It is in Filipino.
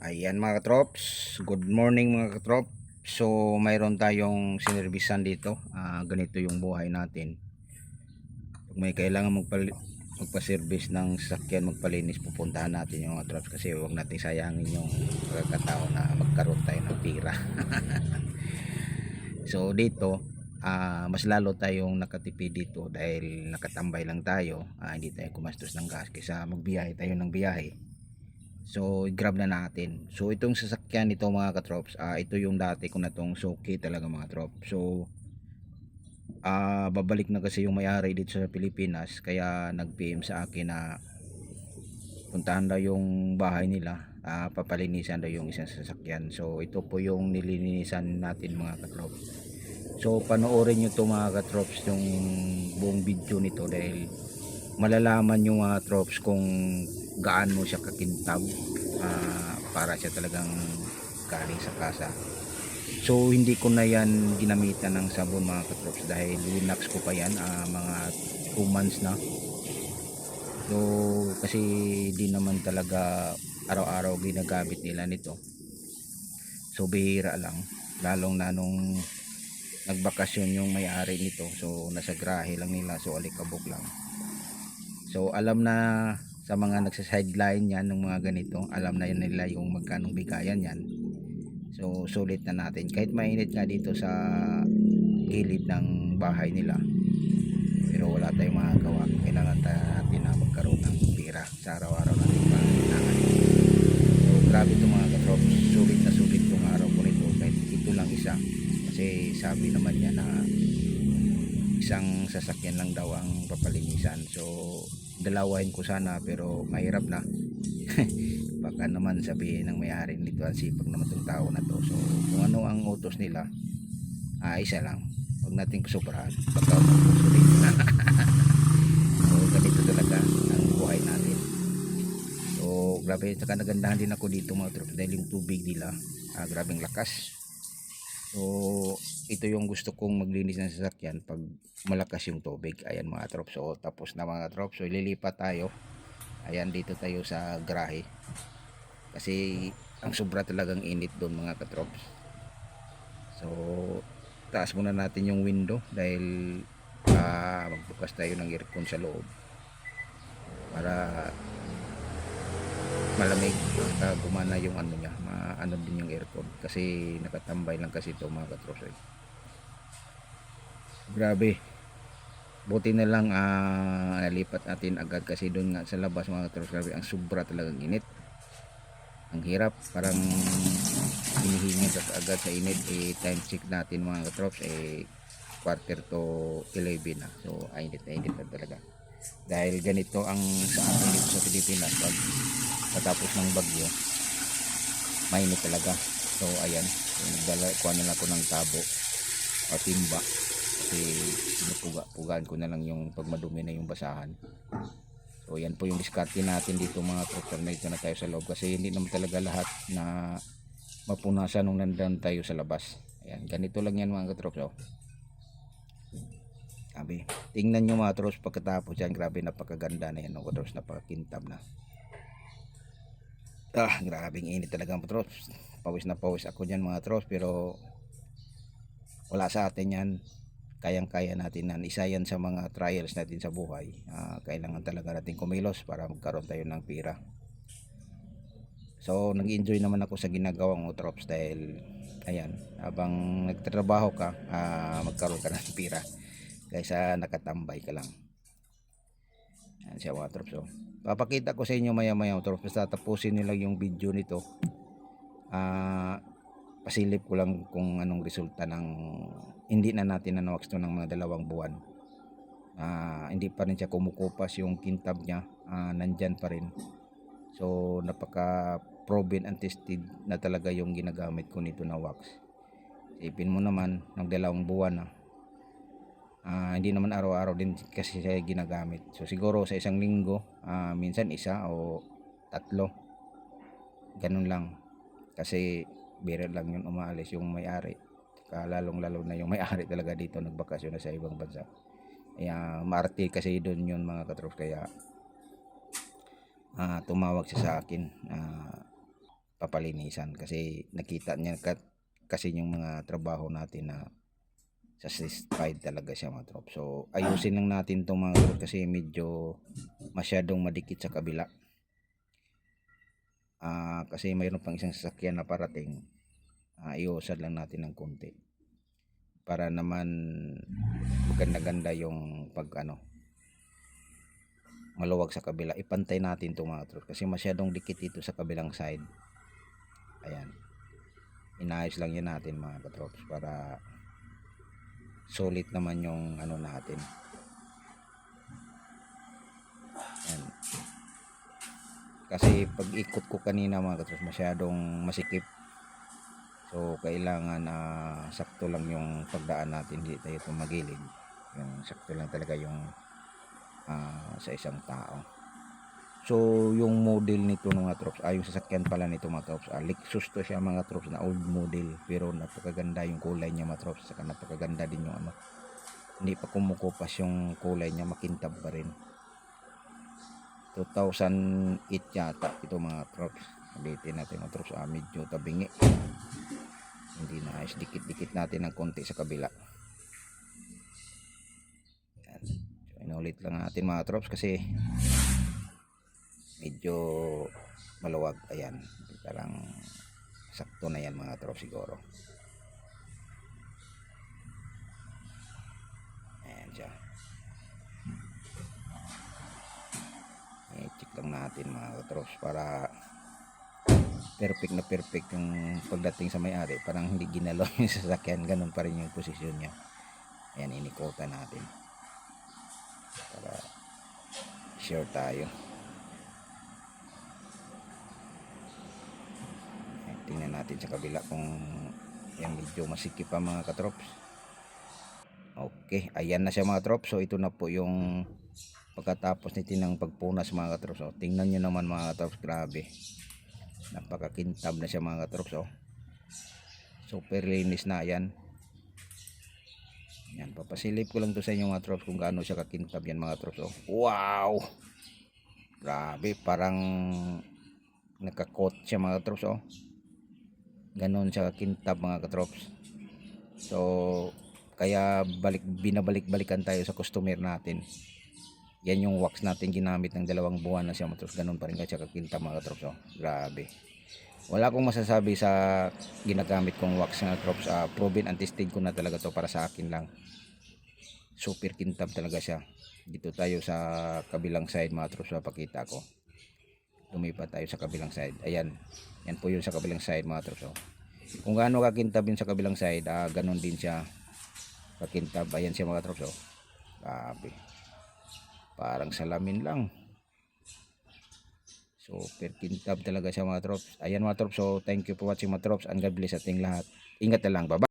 Ayan mga katrops, good morning mga katrop. So mayroon tayong sinervisan dito. Ah, ganito yung buhay natin. Pag may kailangan magpali magpa-service ng sasakyan, magpalinis, pupuntahan natin yung mga trops kasi huwag natin sayangin yung pagkakataon na magkaroon tayo ng pira. so dito, ah, mas lalo tayong nakatipid dito dahil nakatambay lang tayo. Ah, hindi tayo kumastos ng gas kaysa magbiyahe tayo ng biyahe. So, grab na natin. So, itong sasakyan nito mga katrops, ah ito yung dati ko na tong Suki talaga mga trop. So, ah babalik na kasi yung may-ari dito sa Pilipinas. Kaya nag-PM sa akin na puntahan daw yung bahay nila. ah papalinisan daw yung isang sasakyan. So, ito po yung nilinisan natin mga katrops. So, panoorin nyo to mga katrops yung buong video nito dahil malalaman yung mga trops kung gaano siya kakintab ah, para siya talagang galing sa kasa. So hindi ko na yan ginamitan ng sabon mga katrops dahil winax ko pa yan ah, mga 2 months na. So kasi di naman talaga araw-araw ginagamit nila nito. So bihira lang. Lalong na nung nagbakasyon yung may-ari nito. So nasa grahe lang nila. So alikabok lang. So alam na sa mga nagsa-sideline yan ng mga ganito, alam na yan nila yung magkanong bigayan yan. So sulit na natin. Kahit mainit nga dito sa gilid ng bahay nila. Pero wala tayong magagawa. Kailangan natin na magkaroon ng pira sa araw-araw natin pangangailangan. So grabe itong mga katrop. Sulit na sulit yung araw ko nito. Kahit ito lang isa. Kasi sabi naman niya na isang sasakyan lang daw ang papalinisan so dalawahin ko sana pero mahirap na. Baka naman sabihin ng may-ari nito ang sipag naman tong tao na to. So kung ano ang utos nila ah, isa lang. Huwag nating sobrahan baka magpusulit so ganito talaga ang buhay natin. So grabe saka nagandahan din ako dito mga tropa dahil yung tubig nila ah, grabeng lakas So, ito yung gusto kong maglinis ng sasakyan pag malakas yung tubig. Ayan mga trops. So, tapos na mga trops. So, ililipat tayo. Ayan, dito tayo sa grahe. Kasi, ang sobra talagang init doon mga katrops. So, taas muna natin yung window dahil ah, magbukas tayo ng aircon sa loob. Para malamig. Uh, gumana yung ano niya maano din yung aircon. Kasi nakatambay lang kasi ito mga katrops eh. grabe. Buti na lang uh, nalipat natin agad kasi doon nga sa labas mga katrops grabe ang sobra talagang init. Ang hirap parang hinihingit at agad sa init. Eh, time check natin mga katrops eh quarter to 11 na. So init na init na talaga. Dahil ganito ang sa atin dito sa Pilipinas pag patapos ng bagyo mainit talaga. So ayan. Nagdala kuha na ako ng tabo o timba. Kasi pinupuga pugaan ko na lang yung pag madumi na yung basahan. So yan po yung diskarte natin dito mga tractor na dito na tayo sa loob kasi hindi naman talaga lahat na mapunasan nung nandun tayo sa labas. Ayan ganito lang yan mga katrops oh. Sabi, tingnan nyo mga tros pagkatapos yan, grabe napakaganda na yan mga tros, napakakintab na. Ah, grabing init talaga mga tros. Pawis na pawis ako dyan mga tros, pero wala sa atin yan. Kayang-kaya natin yan. Isa yan sa mga trials natin sa buhay. Ah, kailangan talaga natin kumilos para magkaroon tayo ng pira. So, nag-enjoy naman ako sa ginagawang utrops dahil ayan, habang nagtatrabaho ka, ah, magkaroon ka ng pira kaysa nakatambay ka lang. Yan siya mga trops. Oh. Papakita ko sa inyo maya maya mga trops. Basta tapusin nila yung video nito. Ah, pasilip ko lang kung anong resulta ng hindi na natin nanawax to ng mga dalawang buwan. Ah, hindi pa rin siya kumukupas yung kintab niya. Ah, nandyan pa rin. So, napaka proven and tested na talaga yung ginagamit ko nito na wax. Isipin mo naman, ng dalawang buwan na Ah, hindi naman araw-araw din kasi siya ginagamit. So siguro sa isang linggo, ah, minsan isa o tatlo. Ganun lang. Kasi bira lang yun umaalis yung may-ari. Lalong-lalo na yung may-ari talaga dito nagbakasyon na sa ibang bansa. Kaya maarte kasi doon yun mga katrops. Kaya ah, tumawag siya sa akin. Ah, papalinisan kasi nakita niya ka- kasi yung mga trabaho natin na satisfied talaga siya mga trop. So ayusin lang natin itong mga trop kasi medyo masyadong madikit sa kabila. Ah, kasi mayroon pang isang sasakyan na parating. Ah, iusad lang natin ng konti. Para naman maganda-ganda yung pag ano maluwag sa kabila. Ipantay natin itong mga trop kasi masyadong dikit ito sa kabilang side. Ayan. Inayos lang yan natin mga katrops para sulit naman yung ano natin. Ayan. Kasi pag ikot ko kanina mga katrops masyadong masikip. So kailangan na sakto lang yung pagdaan natin hindi tayo tumagilid. Yung sakto lang talaga yung ah, sa isang tao. So yung model nito mga trops, ay yung sasakyan pala nito mga trops, ah, Lexus to siya mga trops na old model pero napakaganda yung kulay niya mga trops, saka napakaganda din yung ano. Hindi pa kumukupas yung kulay niya, makintab pa rin. 2008 yata ito mga trops. Ulitin natin mga trops, ah, medyo tabingi. Hindi na ayos, dikit-dikit natin ng konti sa kabila. Yan. So, inulit lang natin mga trops kasi medyo maluwag. Ayan, parang sakto na yan mga trops siguro. Ayan siya. I-check lang natin mga trops para perfect na perfect yung pagdating sa may-ari parang hindi ginalaw yung sasakyan ganun pa rin yung posisyon niya ayan inikota natin para sure tayo tingnan natin sa kabila kung yan medyo masikip pa mga katrops. Okay ayan na siya mga trops so ito na po yung pagkatapos nito ng pagpunas mga katrops. So, tingnan nyo naman mga katrops. Grabe. Napakakintab na siya mga katrops oh. super linis na yan yan papasilip ko lang to sa inyo mga trops kung gaano siya kakintab yan mga trops oh. wow! Grabe parang nakakot siya mga trops oh. Ganon siya kakintab mga katrops. So kaya balik binabalik-balikan tayo sa customer natin. Yan yung wax natin ginamit ng dalawang buwan na siya matros. Ganun pa rin kasi kakinta mga trops oh. grabe. Wala akong masasabi sa ginagamit kong wax na trops uh, proven and tested ko na talaga to para sa akin lang. Super kintab talaga siya. Dito tayo sa kabilang side mga trops papakita ko lumipat tayo sa kabilang side. Ayan. Yan po yun sa kabilang side mga trops oh. kung gaano kakintab yun sa kabilang side ah, ganun din siya kakintab. Ayan siya mga trops oh. grabe. Parang salamin lang. Super kintab talaga siya mga trops. Ayan mga trops. So thank you for watching mga trops. And God bless ating lahat. Ingat na lang. Bye